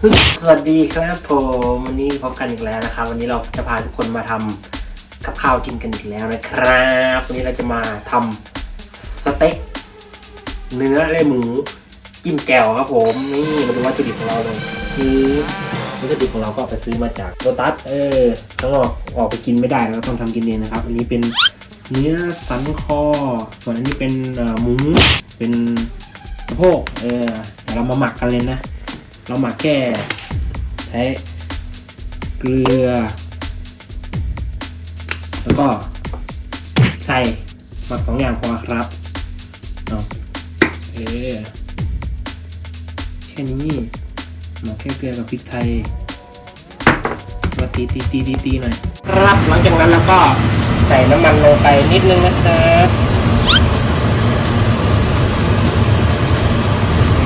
สวัสดีครับผมวันนี้พบกันอีกแล้วนะครับ วันนี้เราจะพาทุกคนมาทำกับข้าวกินกันอีกแล้วนะครับวันนี้เราจะมาทำสเต็กเนื้อและหมูจิ้มแจ่วครับผมนี่มาดูวัตถุดิบของเราเลยคือวัตถุดิบของเราก็ไปซื้อมาจากโรตัสเออข้างนอกออกไปกินไม่ได้เราต้องทำกินเองนะครับ อันนี้เป็นเนื้อสันคอ ส่วนอันนี้เป็นหมูเป็นสะโพกเออเรามาหมักกันเลยนะ เราหมักแค่ใช้เกลือ แล้วก็ใส่หมักสองอย่างพอครับเอาเออแค่นี้หมักแค่เกลือกับพริกไทยมาตีตีตีตีตีหน่อยครับหลังจากนั้นเราก็ใส่น้ำมันลงไปนิดนึงนะครับ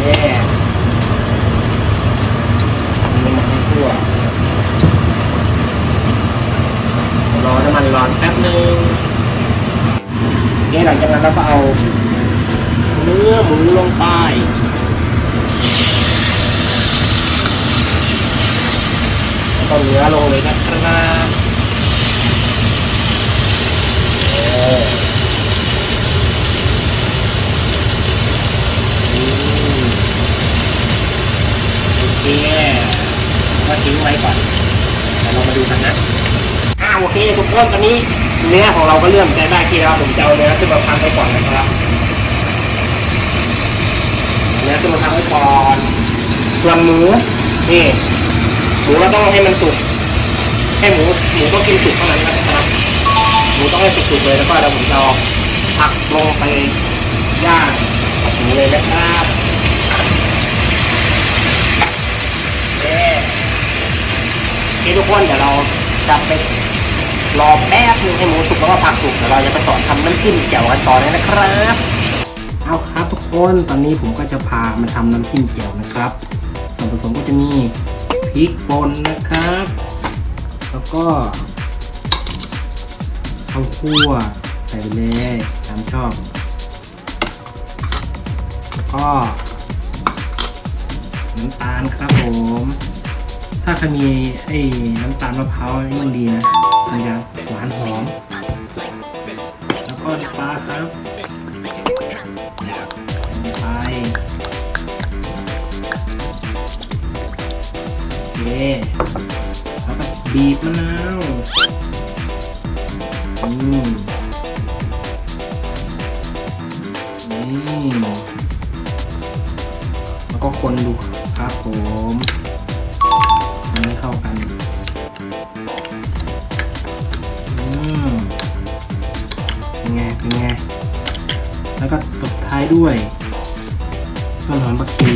เอน้ำมันร้อนแป๊บนึงนี่หลังจากนั้นเราก็เอาเนื้อหมูลงไปแล้วเนื้อลงเลยนะครับโอเคก็ทิ้งไว้ก่อนเดี๋ยวเรามาดูกันนะ โอเคทุกคนตอนนี้เนื้อของเราก็เริ่มจะได้ที่แล้วผมจะเอาเนื้อขึ้นมาพักไว้ก่อนนะครับเนื้อขึ้นมาพักไว้ก่อนส่วนหมูนี่หมูเราต้องให้มันสุกให้หมูหมูต้องกินสุกเท่านั้นนะครับหมูต้องให้สุกๆเลยแล้วก็เดี๋ยวผมจะเอาผักลงไปย่างกับหมูเลยนะครับโอเคทุกคนเดี๋ยวเราจะไป รอแป๊บนึงให้หมูสุกแล้วก็ผักสุกเดี๋ยวเราจะไปสอนทำน้ำจิ้มแจ่วกันต่อเลยนะครับเอาครับทุกคนตอนนี้ผมก็จะพามาทำน้ำจิ้มแจ่วนะครับส่วนผสมก็จะมีพริกป่นนะครับ แล้วก็ข้าวคั่วใส่ไปเลยตามชอบแล้วก็น้ำตาลครับผม ถ้าใครมีไอ้น้ำตาลมะพร้าวนี่มันดีนะมันจะหวานหอม แล้วก็ปลาครับไปโอเคแล้วก็บีบมะนาวอืมนี่แล้วก็คนดูครับผมำให้เข้ากันอืมเป็นไงเป็นไง แล้วก็ตบท้ายด้วยต้นหอมผักชี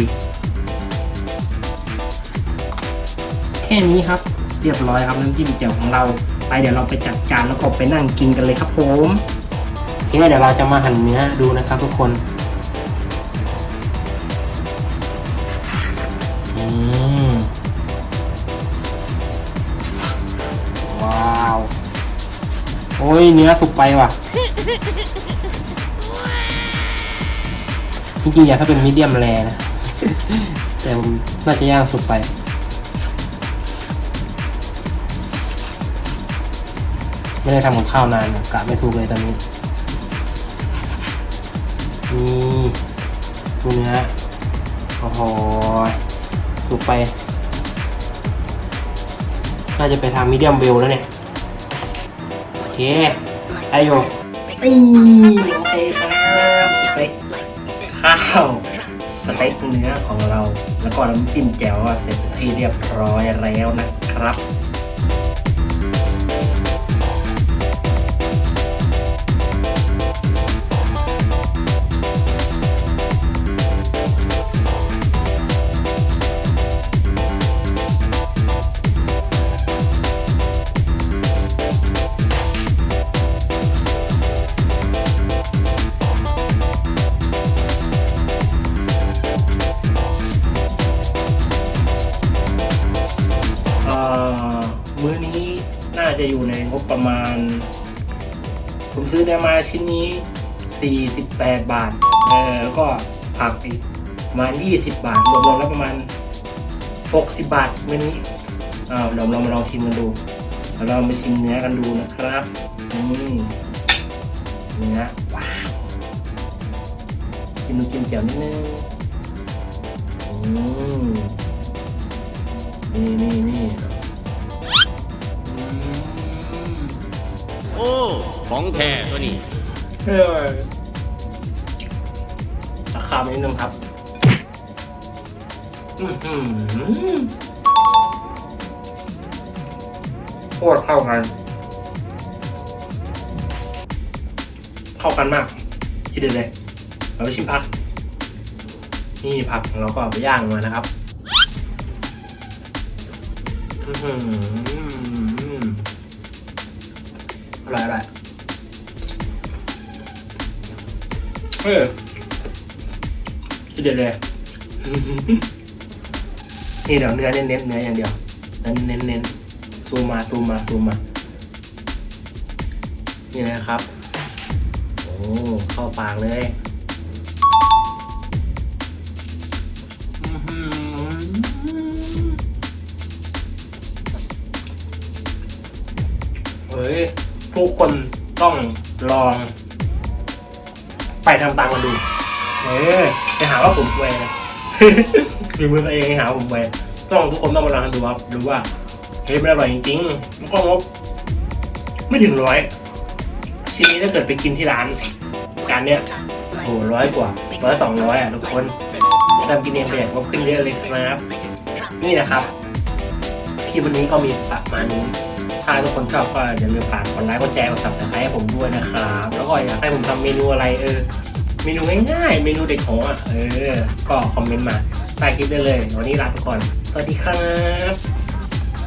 แค่นี้ครับ เรียบร้อยครับน้ำจิ้มแจ่วของเรา ไปเดี๋ยวเราไปจัดจานแล้วก็ไปนั่งกินกันเลยครับผมโอเคเดี๋ยวเราจะมาหั่นเนื้อดูนะครับทุกคน อืม เนื้อสุกไปว่ะ จริงๆอยากถ้าเป็นมีเดียมแรนะ แต่ผมน่าจะย่างสุกไป ไม่ได้ทำกับข้าวนานกะไม่ถูกเลยตอนนี้นี่ดูเนื้อโอ้โหสุกไป น่าจะไปทางมีเดียมเวลแล้วเนี่ย เคไอโยอีโอเคครับสเต็กข้าวสเต็กเนื้อของเรา แล้วก็น้ำจิ้มแจ่วอะเสร็จที่เรียบร้อยแล้วนะครับ จะอยู่ในงบประมาณ ผมซื้อได้มาชิ้นนี้ 48 บาท เออแล้วก็ผักอีกประมาณ 20 บาท รวมๆแล้วประมาณหกสิบาทเมนูนี้อ้าวเดี๋ยวเรามาลองชิมกันดูเดี๋ยวเรามาชิมเนื้อกันดูนะครับอืมเนื้อว้าวกินดูกินเจียวนิดนึงอืมนี่นี่นี่ ของแท้ตัวนี้เออราคานิดนึงครับอือหือโคตรเข้ากัน เข้ากันมาก ที่เด็ดเลย เราไปชิมผัก นี่ผักของเราก็เอาไปย่างมานะครับอือหืออร่อยอร่อย เออที่เด็ดเลยนี่เดี๋ยวเนื้อเน้นๆเนื้ออย่างเดียวเน้นเน้นเน้นซูมมาซูมมาซูมมา นี่นะครับ โอ้เข้าปากเลยอื้อหือเฮ้ยทุกคนต้องลอง ไปทำตามกันดู เออไปหาว่าผมเวยนะฝีมือตัวเองหาผมไปต้องทุกคนต้องมาลองทำดูครับดูว่าเฮ้ยมันอร่อยจริงๆมันก็งบไม่ถึงร้อยชิ้นนี้ถ้าเกิดไปกินที่ร้านจานเนี้ยโอ้โหร้อยกว่าร้อยสองร้อยอะทุกคนทำกินเองแต่งบขึ้นเยอะเลยครับ นี่นะครับคลิปวันนี้ก็มีประมาณนี้ ถ้าทุกคนชอบก็อย่าลืมฝากกดไลค์กดแชร์กดซับสไครต์ให้ผมด้วยนะครับแล้วก็อยากให้ผมทำเมนูอะไรเออเมนูง่ายๆเมนูเด็กของอะเออก็คอมเมนต์มาใต้คลิปได้เลย วันนี้ลาไปก่อน สวัสดีครับ